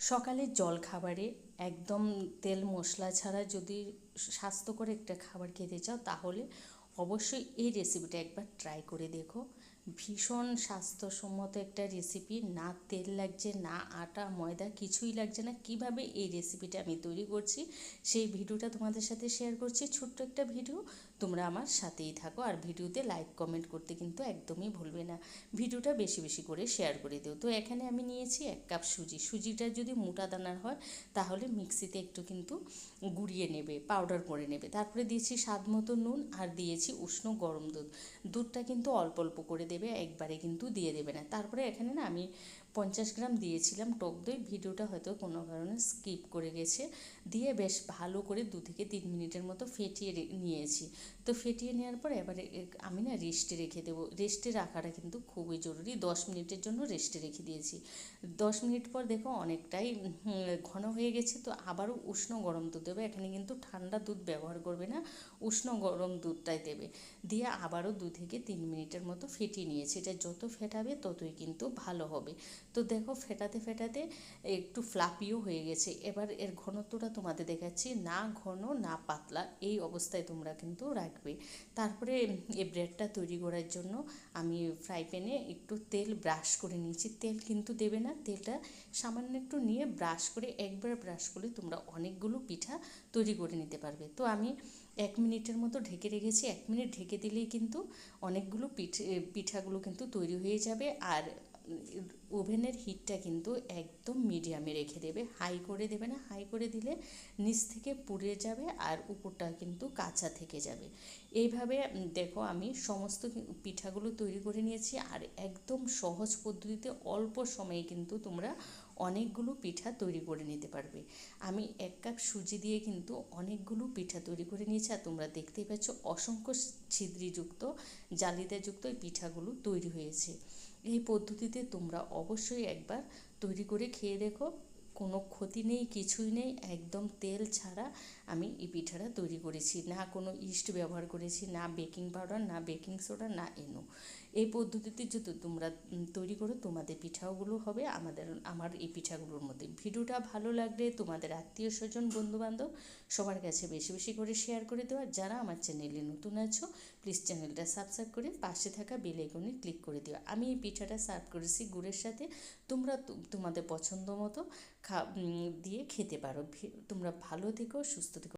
সকালের জলখাবারে একদম তেল মশলা ছাড়া যদি স্বাস্থ্যকর একটা খাবার খেতে চাও, তাহলে অবশ্যই এই রেসিপিটা একবার ট্রাই করে দেখো। ভীষণ স্বাস্থ্যসম্মত একটা রেসিপি না তেল লাগছে, না আটা, ময়দা, কিছুই লাগছে না। কীভাবে এই রেসিপিটা আমি তৈরি করছি, সেই ভিডিওটা তোমাদের সাথে শেয়ার করছি। ছোট্ট একটা ভিডিও, তোমরা আমার সাথেই থাকো। আর ভিডিওতে লাইক কমেন্ট করতে কিন্তু একদমই ভুলবে না। ভিডিওটা বেশি বেশি করে শেয়ার করে দিও। তো এখানে আমি নিয়েছি এক কাপ সুজি। সুজিটা যদি মোটা দানার হয়, তাহলে মিক্সিতে একটু কিন্তু গুঁড়িয়ে নেবে পাউডার করে নেবে। তারপরে দিয়েছি স্বাদ মতো নুন আর দিয়েছি উষ্ণ গরম দুধ। দুধটা কিন্তু অল্প অল্প করে দেবে। একবারে কিন্তু দিয়ে দেবে না। তারপরে এখানে না আমি পঞ্চাশ গ্রাম দিয়েছিলাম টক দই, ভিডিওটা হয়তো কোনো কারণে স্কিপ করে গেছে। দিয়ে বেশ ভালো করে দু থেকে তিন মিনিটের মতো ফেটিয়ে নিয়েছি। তো ফেটিয়ে নেওয়ার পর এবারে আমি না রেস্টে রেখে দেবো। রেস্টে রাখাটা কিন্তু খুবই জরুরি। দশ মিনিটের জন্য রেস্টে রেখে দিয়েছি। দশ মিনিট পর দেখো অনেকটাই ঘন হয়ে গেছে। তো আবারও উষ্ণ গরম দুধ দেবে। এখানে কিন্তু ঠান্ডা দুধ ব্যবহার করবে না, উষ্ণ গরম দুধটাই দেবে। দিয়ে আবারও দু থেকে তিন মিনিটের মতো ফেটিয়ে নিয়েছি, এটা যত ফেটাবে ততই কিন্তু ভালো হবে। তো দেখো ফেটাতে ফেটাতে একটু ফ্লাপিও হয়ে গেছে। এবার এর ঘনত্বটা তোমাদের দেখাচ্ছি। না ঘন, না পাতলা, এই অবস্থায় তোমরা কিন্তু রাখবে। তারপরে এই ব্রেডটা তৈরি করার জন্য আমি ফ্রাই প্যানে একটু তেল ব্রাশ করে নিয়েছি। তেল কিন্তু দেবে না, তেলটা সামান্য একটু নিয়ে ব্রাশ করে, একবার ব্রাশ করে তোমরা অনেকগুলো পিঠা তৈরি করে নিতে পারবে। তো আমি এক মিনিটের মতো ঢেকে রেখেছি। এক মিনিট ঢেকে দিলেই কিন্তু অনেকগুলো পিঠে পিঠাগুলো কিন্তু তৈরি হয়ে যাবে। আর ওভেনের হিটটা কিন্তু একদম মিডিয়ামে রেখে দেবে। হাই করে দেবে না, হাই করে দিলে নিচ থেকে পুড়ে যাবে আর উপরটা কিন্তু কাঁচা থেকে যাবে। এইভাবে দেখো আমি সমস্ত পিঠাগুলো তৈরি করে নিয়েছি আর একদম সহজ পদ্ধতিতে অল্প সময়ে কিন্তু তোমরা অনেকগুলো পিঠা তৈরি করে নিতে পারবে। আমি এক কাপ সুজি দিয়ে কিন্তু অনেকগুলো পিঠা তৈরি করে নিয়েছি আর তোমরা দেখতেই পাচ্ছ অসংখ্য ছিদ্রিযুক্ত, জালিদাযুক্ত এই পিঠাগুলো তৈরি হয়েছে। এই পদ্ধতিতে তোমরা অবশ্যই একবার তৈরি করে খেয়ে দেখো। কোনো ক্ষতি নেই, কিছুই নেই, একদম তেল ছাড়া আমি এই পিঠাটা তৈরি করেছি। না কোনো ইস্ট ব্যবহার করেছি, না বেকিং পাউডার, না বেকিং সোডা, না এনো। এই পদ্ধতিতে যদি তোমরা তৈরি করো, তোমাদের পিঠাগুলো হবে আমাদের, আমার এই পিঠাগুলোর মধ্যে। ভিডিওটা ভালো লাগলে তোমাদের আত্মীয় স্বজন, বন্ধুবান্ধব সবার কাছে বেশি বেশি করে শেয়ার করে দেওয়া। যারা আমার চ্যানেলে নতুন আছো প্লিজ চ্যানেলটা সাবস্ক্রাইব করে পাশে থাকা বেল আইকনে ক্লিক করে দিও। আমি এই পিঠাটা সার্ভ করেছি গুড়ের সাথে। তোমরা তোমাদের পছন্দ মতো দিয়ে খেতে পারো। তোমরা ভালো থেকো সুস্থ থেকো।